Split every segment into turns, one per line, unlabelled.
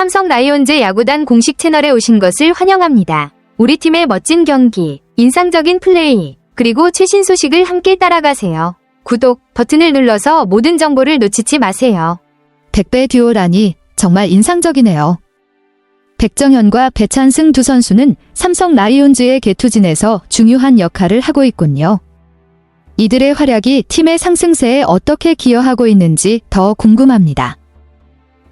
삼성 라이온즈 야구단 공식 채널에 오신 것을 환영합니다. 우리 팀의 멋진 경기, 인상적인 플레이, 그리고 최신 소식을 함께 따라가세요. 구독 버튼을 눌러서 모든 정보를 놓치지 마세요.
백배 듀오라니 정말 인상적이네요. 백정현과 배찬승 두 선수는 삼성 라이온즈의 개투진에서 중요한 역할을 하고 있군요. 이들의 활약이 팀의 상승세에 어떻게 기여하고 있는지 더 궁금합니다.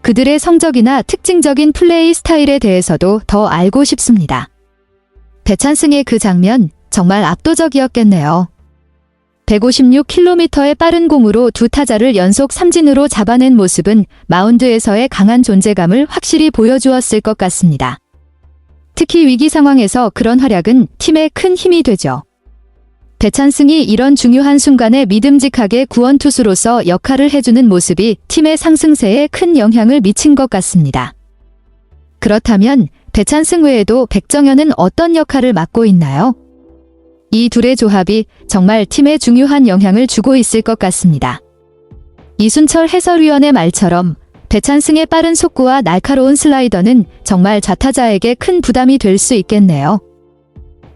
그들의 성적이나 특징적인 플레이 스타일에 대해서도 더 알고 싶습니다. 배찬승의 그 장면 정말 압도적이었겠네요. 156km의 빠른 공으로 두 타자를 연속 삼진으로 잡아낸 모습은 마운드에서의 강한 존재감을 확실히 보여주었을 것 같습니다. 특히 위기 상황에서 그런 활약은 팀에 큰 힘이 되죠. 배찬승이 이런 중요한 순간에 믿음직하게 구원투수로서 역할을 해주는 모습이 팀의 상승세에 큰 영향을 미친 것 같습니다. 그렇다면 배찬승 외에도 백정현은 어떤 역할을 맡고 있나요? 이 둘의 조합이 정말 팀에 중요한 영향을 주고 있을 것 같습니다. 이순철 해설위원의 말처럼 배찬승의 빠른 속구와 날카로운 슬라이더는 정말 좌타자에게 큰 부담이 될 수 있겠네요.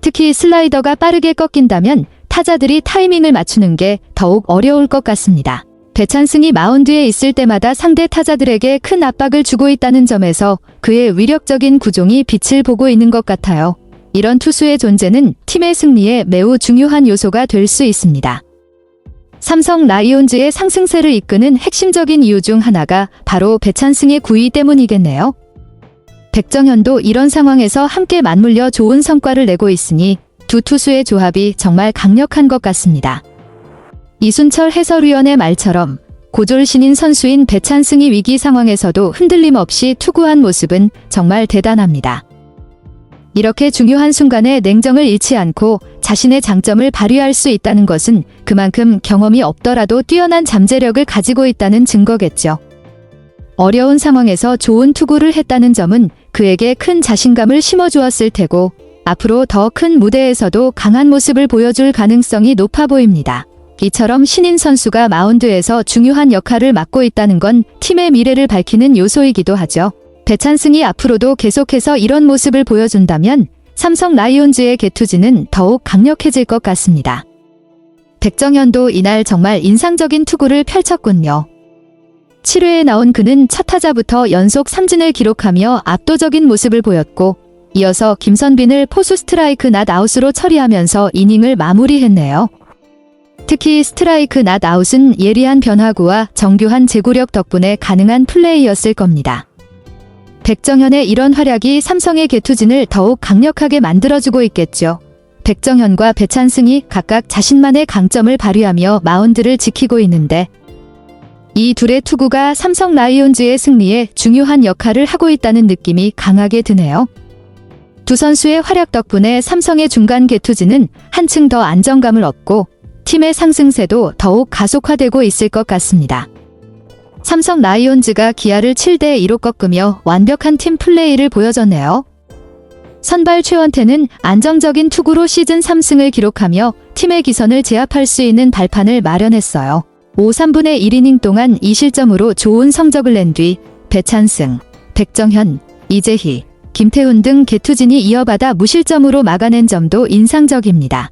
특히 슬라이더가 빠르게 꺾인다면 타자들이 타이밍을 맞추는 게 더욱 어려울 것 같습니다. 배찬승이 마운드에 있을 때마다 상대 타자들에게 큰 압박을 주고 있다는 점에서 그의 위력적인 구종이 빛을 보고 있는 것 같아요. 이런 투수의 존재는 팀의 승리에 매우 중요한 요소가 될 수 있습니다. 삼성 라이온즈의 상승세를 이끄는 핵심적인 이유 중 하나가 바로 배찬승의 구위 때문이겠네요. 백정현도 이런 상황에서 함께 맞물려 좋은 성과를 내고 있으니 두 투수의 조합이 정말 강력한 것 같습니다. 이순철 해설위원의 말처럼 고졸 신인 선수인 배찬승이 위기 상황에서도 흔들림 없이 투구한 모습은 정말 대단합니다. 이렇게 중요한 순간에 냉정을 잃지 않고 자신의 장점을 발휘할 수 있다는 것은 그만큼 경험이 없더라도 뛰어난 잠재력을 가지고 있다는 증거겠죠. 어려운 상황에서 좋은 투구를 했다는 점은 그에게 큰 자신감을 심어주었을 테고 앞으로 더 큰 무대에서도 강한 모습을 보여줄 가능성이 높아 보입니다. 이처럼 신인 선수가 마운드에서 중요한 역할을 맡고 있다는 건 팀의 미래를 밝히는 요소이기도 하죠. 배찬승이 앞으로도 계속해서 이런 모습을 보여준다면 삼성 라이온즈의 개투지는 더욱 강력해질 것 같습니다. 백정현도 이날 정말 인상적인 투구를 펼쳤군요. 7회에 나온 그는 첫 타자부터 연속 삼진을 기록하며 압도적인 모습을 보였고 이어서 김선빈을 포수 스트라이크 낫 아웃으로 처리하면서 이닝을 마무리했네요. 특히 스트라이크 낫 아웃은 예리한 변화구와 정교한 제구력 덕분에 가능한 플레이였을 겁니다. 백정현의 이런 활약이 삼성의 개투진을 더욱 강력하게 만들어주고 있겠죠. 백정현과 배찬승이 각각 자신만의 강점을 발휘하며 마운드를 지키고 있는데 이 둘의 투구가 삼성 라이온즈의 승리에 중요한 역할을 하고 있다는 느낌이 강하게 드네요. 두 선수의 활약 덕분에 삼성의 중간 개투진은 한층 더 안정감을 얻고 팀의 상승세도 더욱 가속화되고 있을 것 같습니다. 삼성 라이온즈가 기아를 7대 2로 꺾으며 완벽한 팀 플레이를 보여줬네요. 선발 최원태는 안정적인 투구로 시즌 3승을 기록하며 팀의 기선을 제압할 수 있는 발판을 마련했어요. 5, 3분의 1이닝 동안 2실점으로 좋은 성적을 낸 뒤 배찬승, 백정현, 이재희, 김태훈 등 개투진이 이어받아 무실점으로 막아낸 점도 인상적입니다.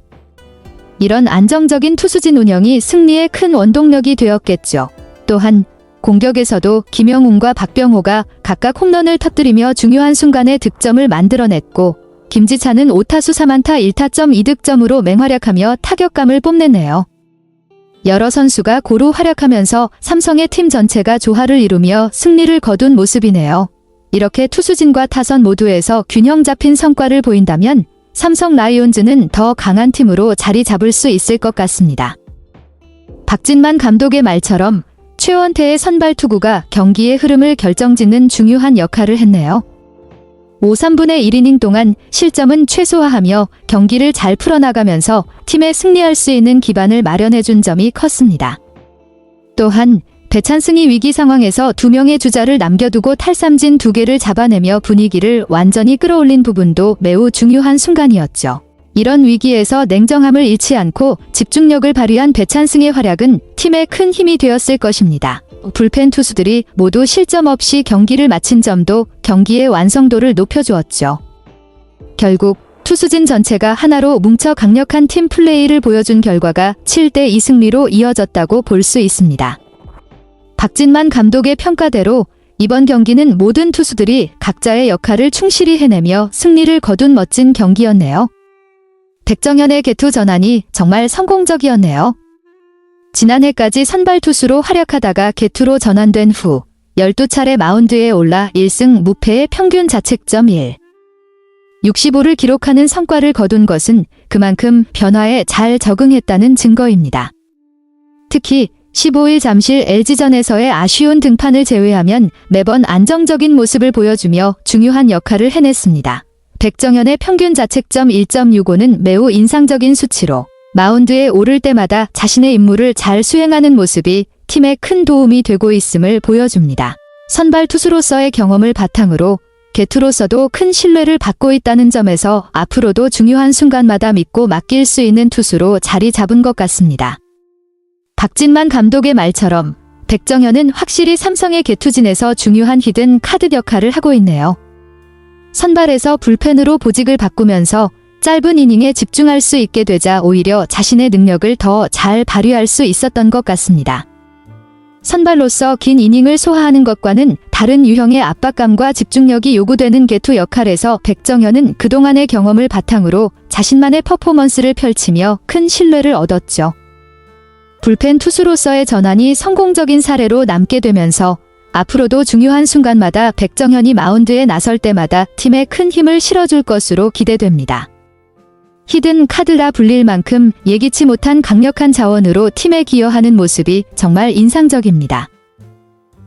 이런 안정적인 투수진 운영이 승리에 큰 원동력이 되었겠죠. 또한 공격에서도 김영웅과 박병호가 각각 홈런을 터뜨리며 중요한 순간에 득점을 만들어냈고 김지찬은 5타수 3안타 1타점 2득점으로 맹활약하며 타격감을 뽐내네요. 여러 선수가 고루 활약하면서 삼성의 팀 전체가 조화를 이루며 승리를 거둔 모습이네요. 이렇게 투수진과 타선 모두에서 균형 잡힌 성과를 보인다면 삼성 라이온즈는 더 강한 팀으로 자리 잡을 수 있을 것 같습니다. 박진만 감독의 말처럼 최원태의 선발 투구가 경기의 흐름을 결정짓는 중요한 역할을 했네요. 5, 3분의 1이닝 동안 실점은 최소화하며 경기를 잘 풀어나가면서 팀에 승리할 수 있는 기반을 마련해준 점이 컸습니다. 또한 배찬승이 위기 상황에서 두 명의 주자를 남겨두고 탈삼진 두 개를 잡아내며 분위기를 완전히 끌어올린 부분도 매우 중요한 순간이었죠. 이런 위기에서 냉정함을 잃지 않고 집중력을 발휘한 배찬승의 활약은 팀에 큰 힘이 되었을 것입니다. 불펜 투수들이 모두 실점 없이 경기를 마친 점도 경기의 완성도를 높여주었죠. 결국 투수진 전체가 하나로 뭉쳐 강력한 팀 플레이를 보여준 결과가 7대 2 승리로 이어졌다고 볼 수 있습니다. 박진만 감독의 평가대로 이번 경기는 모든 투수들이 각자의 역할을 충실히 해내며 승리를 거둔 멋진 경기였네요. 백정현의 개투 전환이 정말 성공적이었네요. 지난해까지 선발 투수로 활약하다가 개투로 전환된 후 12차례 마운드에 올라 1승 무패의 평균 자책점 1. 65를 기록하는 성과를 거둔 것은 그만큼 변화에 잘 적응했다는 증거입니다. 특히 15일 잠실 LG전에서의 아쉬운 등판을 제외하면 매번 안정적인 모습을 보여주며 중요한 역할을 해냈습니다. 백정현의 평균 자책점 1.65는 매우 인상적인 수치로 마운드에 오를 때마다 자신의 임무를 잘 수행하는 모습이 팀에 큰 도움이 되고 있음을 보여줍니다. 선발 투수로서의 경험을 바탕으로 개투로서도 큰 신뢰를 받고 있다는 점에서 앞으로도 중요한 순간마다 믿고 맡길 수 있는 투수로 자리 잡은 것 같습니다. 박진만 감독의 말처럼 백정현은 확실히 삼성의 개투진에서 중요한 히든 카드 역할을 하고 있네요. 선발에서 불펜으로 보직을 바꾸면서 짧은 이닝에 집중할 수 있게 되자 오히려 자신의 능력을 더 잘 발휘할 수 있었던 것 같습니다. 선발로서 긴 이닝을 소화하는 것과는 다른 유형의 압박감과 집중력이 요구되는 개투 역할에서 백정현은 그동안의 경험을 바탕으로 자신만의 퍼포먼스를 펼치며 큰 신뢰를 얻었죠. 불펜 투수로서의 전환이 성공적인 사례로 남게 되면서 앞으로도 중요한 순간마다 백정현이 마운드에 나설 때마다 팀에 큰 힘을 실어줄 것으로 기대됩니다. 히든 카드라 불릴 만큼 예기치 못한 강력한 자원으로 팀에 기여하는 모습이 정말 인상적입니다.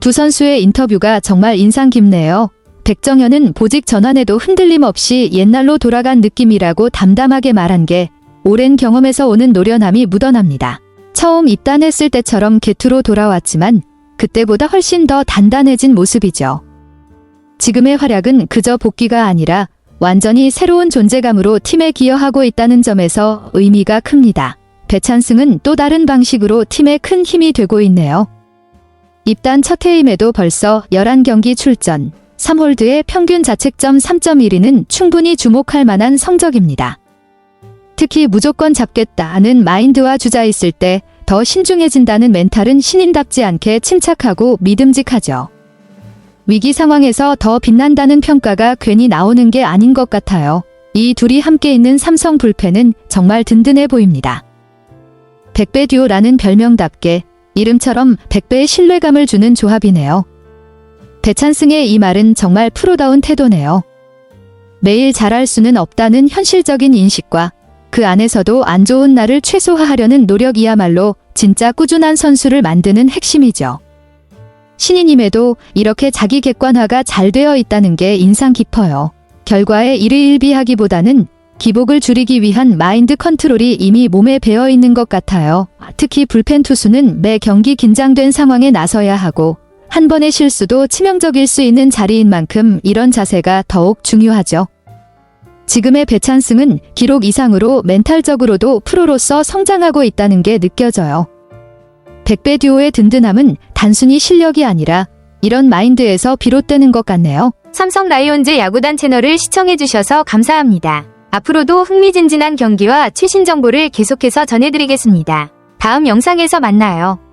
두 선수의 인터뷰가 정말 인상 깊네요. 백정현은 보직 전환에도 흔들림 없이 옛날로 돌아간 느낌이라고 담담하게 말한 게 오랜 경험에서 오는 노련함이 묻어납니다. 처음 입단했을 때처럼 개투로 돌아왔지만 그때보다 훨씬 더 단단해진 모습이죠. 지금의 활약은 그저 복귀가 아니라 완전히 새로운 존재감으로 팀에 기여하고 있다는 점에서 의미가 큽니다. 배찬승은 또 다른 방식으로 팀에 큰 힘이 되고 있네요. 입단 첫 해임에도 벌써 11경기 출전, 3홀드의 평균 자책점 3.1위는 충분히 주목할 만한 성적입니다. 특히 무조건 잡겠다는 마인드와 주자 있을 때 더 신중해진다는 멘탈은 신인답지 않게 침착하고 믿음직하죠. 위기 상황에서 더 빛난다는 평가가 괜히 나오는 게 아닌 것 같아요. 이 둘이 함께 있는 삼성 불펜은 정말 든든해 보입니다. 백배 듀오라는 별명답게 이름처럼 백배의 신뢰감을 주는 조합이네요. 배찬승의 이 말은 정말 프로다운 태도네요. 매일 잘할 수는 없다는 현실적인 인식과 그 안에서도 안 좋은 날을 최소화하려는 노력이야말로 진짜 꾸준한 선수를 만드는 핵심이죠. 신인임에도 이렇게 자기 객관화가 잘 되어 있다는 게 인상 깊어요. 결과에 일희일비하기보다는 기복을 줄이기 위한 마인드 컨트롤이 이미 몸에 배어 있는 것 같아요. 특히 불펜 투수는 매 경기 긴장된 상황에 나서야 하고 한 번의 실수도 치명적일 수 있는 자리인 만큼 이런 자세가 더욱 중요하죠. 지금의 배찬승은 기록 이상으로 멘탈적으로도 프로로서 성장하고 있다는 게 느껴져요. 백배 듀오의 든든함은 단순히 실력이 아니라 이런 마인드에서 비롯되는 것 같네요.
삼성 라이온즈 야구단 채널을 시청해주셔서 감사합니다. 앞으로도 흥미진진한 경기와 최신 정보를 계속해서 전해드리겠습니다. 다음 영상에서 만나요.